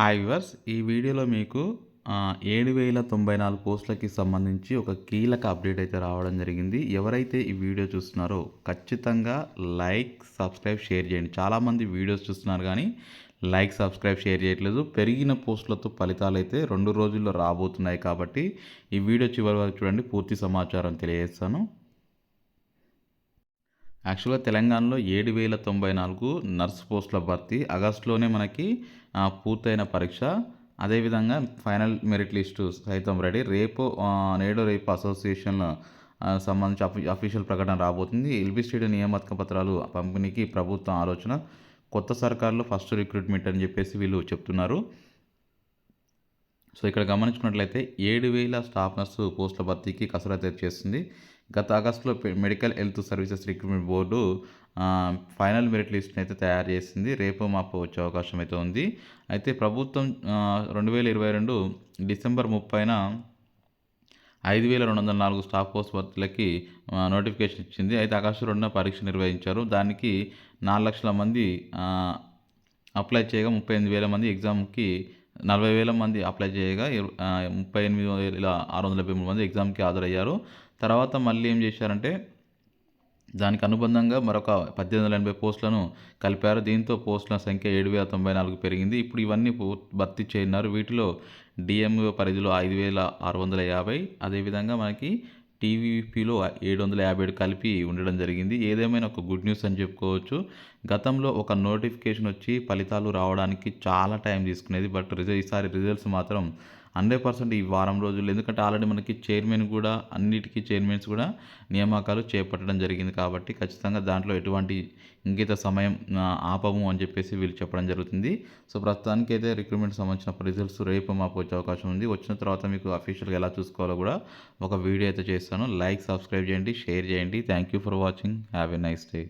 Hi verse ఈ వీడియోలో మీకు ఏడు వేల తొంభై నాలుగు పోస్టులకి సంబంధించి ఒక కీలక అప్డేట్ అయితే రావడం జరిగింది. ఎవరైతే ఈ వీడియో చూస్తున్నారో ఖచ్చితంగా లైక్ సబ్స్క్రైబ్ షేర్ చేయండి. చాలామంది వీడియోస్ చూస్తున్నారు కానీ లైక్ సబ్స్క్రైబ్ షేర్ చేయట్లేదు. పెరిగిన పోస్టులతో ఫలితాలు అయితే రెండు రోజుల్లో రాబోతున్నాయి కాబట్టి ఈ వీడియో చివరి వరకు చూడండి. పూర్తి సమాచారం తెలియజేస్తాను. యాక్చువల్గా తెలంగాణలో ఏడు వేల తొంభై నాలుగు నర్స్ పోస్టుల భర్తీ ఆగస్టులోనే మనకి పూర్తయిన పరీక్ష. అదేవిధంగా ఫైనల్ మెరిట్ లిస్టు సైతం రెడీ. రేపు నేడు రేపు అసోసియేషన్ సంబంధించి అఫీ అఫీషియల్ ప్రకటన రాబోతుంది. ఎల్బీ స్టేడియం నియామక పత్రాలు పంపిణీకి ప్రభుత్వం ఆలోచన. కొత్త సర్కారులో ఫస్ట్ రిక్రూట్మెంట్ అని చెప్పేసి వీళ్ళు చెప్తున్నారు. సో ఇక్కడ గమనించుకున్నట్లయితే ఏడు వేల స్టాఫ్ నర్సు పోస్టుల భర్తీకి కసరత్తు చేస్తుంది. గత ఆగస్టులో medical health services recruitment board final merit లిస్ట్ని అయితే తయారు చేసింది. రేపు మాపు వచ్చే అవకాశం అయితే ఉంది. అయితే ప్రభుత్వం రెండు వేల ఇరవై రెండు డిసెంబర్ ముప్పైన ఐదు వేల రెండు వందల నాలుగు స్టాఫ్ పోస్ట్ భర్తీలకి నోటిఫికేషన్ ఇచ్చింది. అయితే ఆగస్టు రెండున పరీక్ష నిర్వహించారు. దానికి నాలుగు లక్షల మంది అప్లై చేయగా ముప్పై ఎనిమిది వేల మంది ఎగ్జామ్కి నలభై వేల మంది అప్లై చేయగా ముప్పై ఎనిమిది వేల ఆరు వందల డెబ్బై మూడు మంది ఎగ్జామ్కి హాజరయ్యారు. తర్వాత మళ్ళీ ఏం చేశారంటే దానికి అనుబంధంగా మరొక పద్దెనిమిది వందల ఎనభై పోస్టులను కలిపారు. దీంతో పోస్టుల సంఖ్య ఏడు వేల తొంభై నాలుగు పెరిగింది. ఇప్పుడు ఇవన్నీ భర్తీ చేయన్నారు వీటిలో డిఎంఓ పరిధిలో ఐదు వేల ఆరు వందల యాభై అదేవిధంగా మనకి టీవీపీలో ఏడు వందల యాభై ఏడు కలిపి ఉండడం జరిగింది. ఏదేమైనా ఒక గుడ్ న్యూస్ అని చెప్పుకోవచ్చు. గతంలో ఒక నోటిఫికేషన్ వచ్చి ఫలితాలు రావడానికి చాలా టైం తీసుకునేది బట్ రిజ ఈసారి రిజల్ట్స్ మాత్రం హండ్రెడ్ పర్సెంట్ ఈ వారం రోజులు ఎందుకంటే ఆల్రెడీ మనకి చైర్మన్ కూడా అన్నిటికీ చైర్మన్స్ కూడా నియామకాలు చేపట్టడం జరిగింది కాబట్టి ఖచ్చితంగా దాంట్లో ఎటువంటి ఇంకిత సమయం ఆపము అని చెప్పేసి వీళ్ళు చెప్పడం జరుగుతుంది. సో ప్రస్తుతానికి అయితే రిక్రూట్మెంట్ సంబంధించిన రిజల్ట్స్ రేపు మాకు వచ్చే అవకాశం ఉంది. వచ్చిన తర్వాత మీకు అఫీషియల్గా ఎలా చూసుకోవాలో కూడా ఒక వీడియో అయితే చేస్తాను. లైక్ సబ్స్క్రైబ్ చేయండి షేర్ చేయండి. Thank you for watching. Have a nice day.